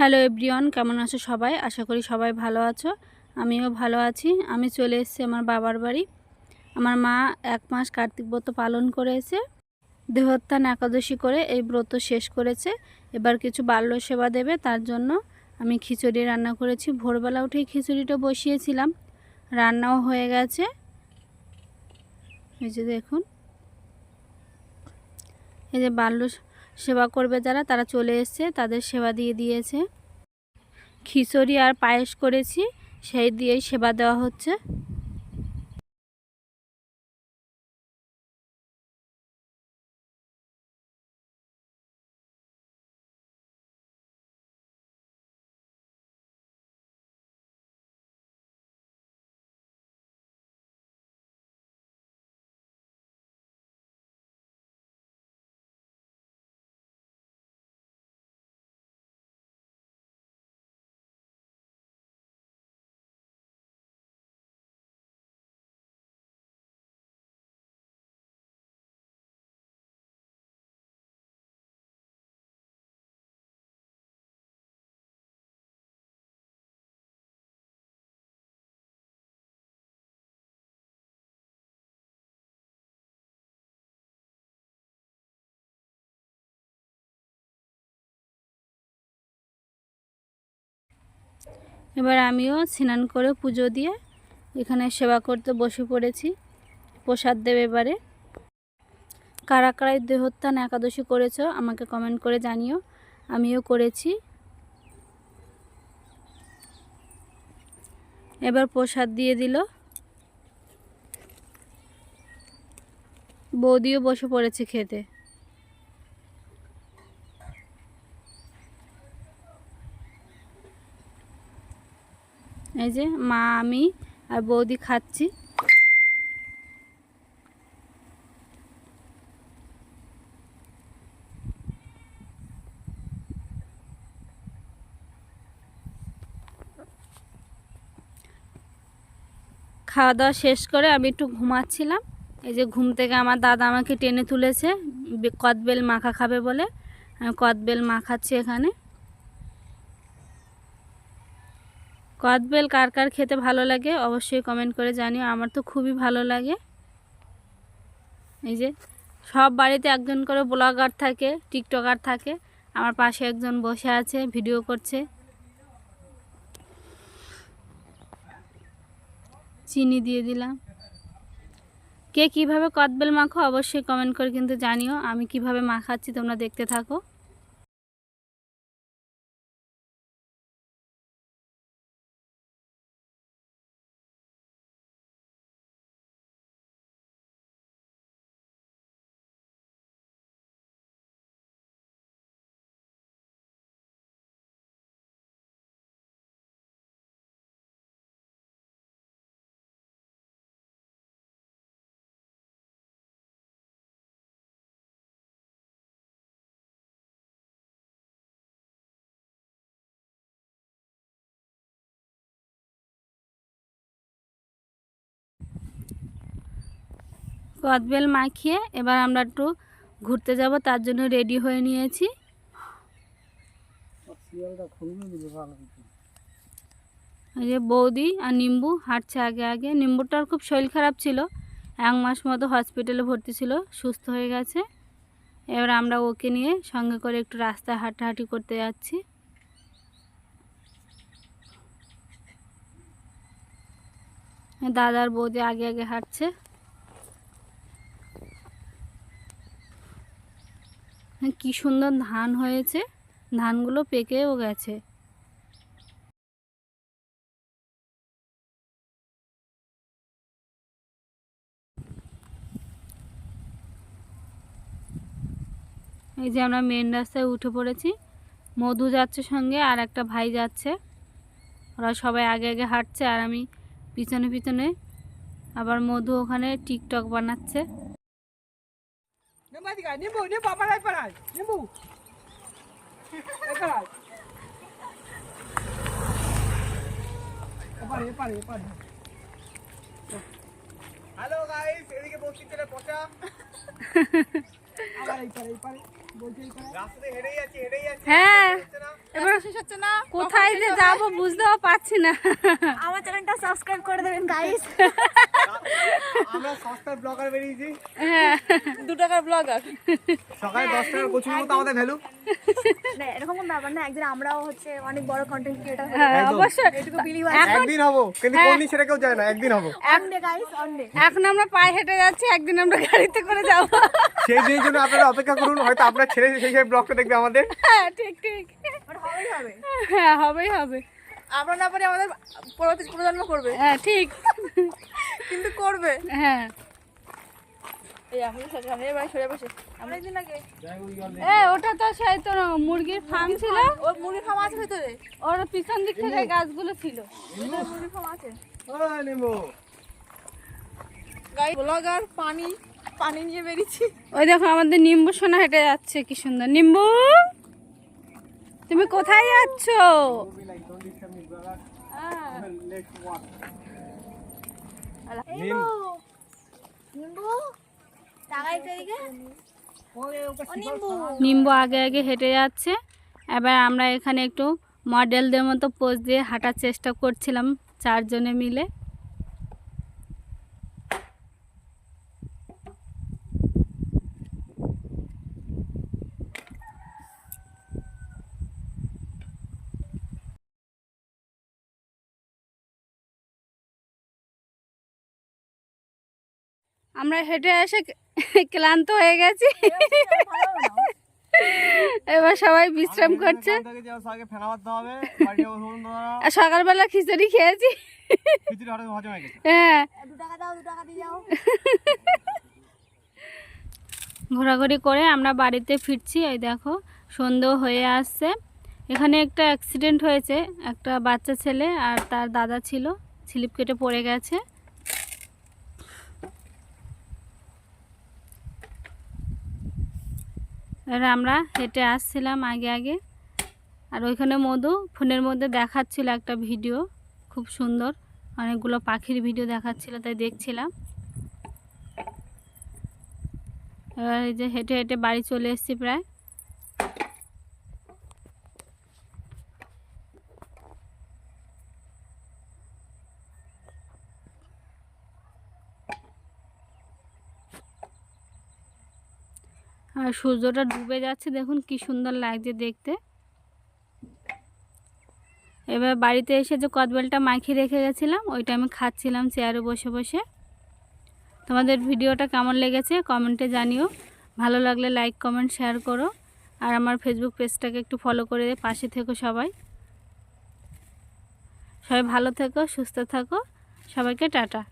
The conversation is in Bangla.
হ্যালো এভরিওয়ান, কেমন আছো সবাই? আশা করি সবাই ভালো আছো। আমিও ভালো আছি। আমি চলে এসেছি আমার বাবার বাড়ি। আমার মা এক মাস কার্তিক ব্রত পালন করেছে। দেহত্যান একাদশী করে এই ব্রত শেষ করেছে। এবার কিছু বাল্য সেবা দেবে, তার জন্য আমি খিচুড়ি রান্না করেছি। ভোরবেলা উঠেই খিচুড়িটা বসিয়েছিলাম। রান্নাও হয়ে গেছে। এই যে দেখুন। এই যে বাল্য সেবা করবে যারা, তারা চলে এসছে, তাদের সেবা দিয়ে দিয়েছে। খিচুড়ি আর পায়েস করেছি, সেই দিয়েই সেবা দেওয়া হচ্ছে। এবার আমিও স্নান করে পুজো দিয়ে এখানে সেবা করতে বসে পড়েছি। প্রসাদ দেবে এবারে। কারা কারাই দেহত্যান একাদশী করেছ আমাকে কমেন্ট করে জানিও। আমিও করেছি। এবার প্রসাদ দিয়ে দিল। বৌদিও বসে পড়েছে খেতে। এই যে মা, আমি আর বৌদি খাচ্ছি। খাওয়া দাওয়া শেষ করে আমি একটু ঘুমাচ্ছিলাম। এই যে ঘুম থেকে আমার দাদা আমাকে টেনে তুলেছে কদবেল মাখা খাবে বলে। আমি কদবেল মাখাচ্ছি এখানে। কদবেল কার কার খেতে ভালো লাগে অবশ্যই কমেন্ট করে জানিও, আমার তো খুবই ভালো লাগে। এই যে, সব বাড়িতে একজন করে ব্লগার থাকে টিকটকার থাকে, আমার পাশে একজন বসে আছে ভিডিও করছে। চিনি দিয়ে দিলাম। কে কীভাবে কদবেল মাখো অবশ্যই কমেন্ট করে কিন্তু জানিও, আমি কীভাবে মাখাচ্ছি তোমরা দেখতে থাকো। কদবেল মাখিয়ে এবার আমরা একটু ঘুরতে যাব তার জন্য রেডি হয়ে নিয়েছি। যে বৌদি আর নিম্বু হাঁটছে আগে আগে। নিম্বুটার খুব শরীর খারাপ ছিল এক মাস মতো হসপিটালে ভর্তি ছিল সুস্থ হয়ে গেছে। এবার আমরা ওকে নিয়ে সঙ্গে করে একটু রাস্তায় হাঁটাহাঁটি করতে যাচ্ছি। দাদার বৌদি আগে আগে হাঁটছে। হ্যাঁ, কি সুন্দর ধান হয়েছে। ধানগুলো পেকেও গেছে। এই যে আমরা মেন রাস্তায় উঠে পড়েছি। মধু যাচ্ছে সঙ্গে আর একটা ভাই যাচ্ছে। ওরা সবাই আগে আগে হাঁটছে আর আমি পিছনে পিছনে আবার মধু ওখানে টিকটক বানাচ্ছে। নিম্বু এদিকে আয়, নিম্বু নিম্বু আমার আয় পাড়ায় নিম্বু এপারে আয়। এপারে এপারে এপারে হ্যালো গাইস এদিকে বসছি চলে পচা আবার এইপারে এইপারে বলছি এইপারে রাস্তাতে হেঁটেই যাচ্ছি হেঁটেই যাচ্ছি হ্যাঁ হচ্ছে না? কোথায় যে যাব? বুঝতেও পারছি না। আমার চ্যানেলটা সাবস্ক্রাইব করে দেবেন গাইস আমরা সস্তার ব্লগার বেরিয়েছি। হ্যাঁ। দু টাকার ব্লগার সকালে দশ টাকার কচুর মতো আমাদের ভ্যালু। না এরকম কোনো ব্যাপার না একদিন আমরাও হচ্ছে অনেক বড় কন্টেন্ট ক্রিয়েটার হ্যাঁ অবশ্যই। এটুকু বিলিভ একদিন হব কিন্তু কোন সেটা কেউ যায় না একদিন হব। গাইস এখন আমরা পায়ে হেঁটে যাচ্ছি একদিন আমরা গাড়িতে করে যাব। সেই দিনের জন্য আপনারা অপেক্ষা করুন হয়তো আপনার ছেলে সেই সেই ব্লগটা দেখবে আমাদের। হ্যাঁ ঠিক ঠিক। হ্যাঁ হবেই হবে। আমরা না পারি আমাদের পরবর্তী প্রজন্ম করবে। হ্যাঁ ঠিক। কিন্তু করবে। হ্যাঁ। এই আমি সামনে এবার সরে বসে। আমরা একদিন আগে এ ওটা তো সেই তো মুরগির ফার্ম ছিল। ওর মুরগি খাওয়া আছে ভিতরে। ওর পিছন দিক থেকে গাছগুলো ছিল। নেব গাই ব্লগার পানি পানি নিয়ে বেরিয়েছি। ওই দেখো আমাদের নিম্বু সোনা হেঁটে যাচ্ছে কি সুন্দর। নিম্বু! তুমি কোথায় যাচ্ছ? নিম্বু? আগে আগে হেঁটে যাচ্ছে। এবার আমরা এখানে একটু মডেলদের মতো পোজ দিয়ে হাঁটার চেষ্টা করছিলাম চারজনে মিলে। আমরা হেঁটে এসে ক্লান্ত হয়ে গেছি। এবার সবাই বিশ্রাম করছে। সকালবেলা খিচুড়ি খেয়েছি। হয়ে ঘোরাঘুরি করে আমরা বাড়িতে ফিরছি এই দেখো সন্ধ্যেও হয়ে আসছে। এখানে একটা অ্যাক্সিডেন্ট হয়েছে একটা বাচ্চা ছেলে আর তার দাদা ছিল স্লিপ কেটে পড়ে গেছে। এবার আমরা হেঁটে আসছিলাম আগে আগে। আর ওইখানে মধু, ফোনের মধ্যে দেখাচ্ছিল একটা ভিডিও, খুব সুন্দর। অনেকগুলো পাখির ভিডিও দেখাচ্ছিল, তাই দেখছিলাম। এবার এই যে হেঁটে হেঁটে বাড়ি চলে এসেছি প্রায়। আর সূর্যটা ডুবে যাচ্ছে, দেখুন কি সুন্দর লাগছে দেখতে। এবার বাড়িতে এসে যে কদবেলটা মাখিয়ে রেখে গেছিলাম, ওইটা আমি খাচ্ছিলাম চেয়ারে বসে বসে। তোমাদের ভিডিওটা কেমন লেগেছে কমেন্টে জানিও। ভালো লাগলে লাইক, কমেন্ট, শেয়ার করো। আর আমার ফেসবুক পেজটাকে একটু ফলো করে পাশে থেকো সবাই। সবাই ভালো থেকো, সুস্থ থাকো। সবাইকে টাটা।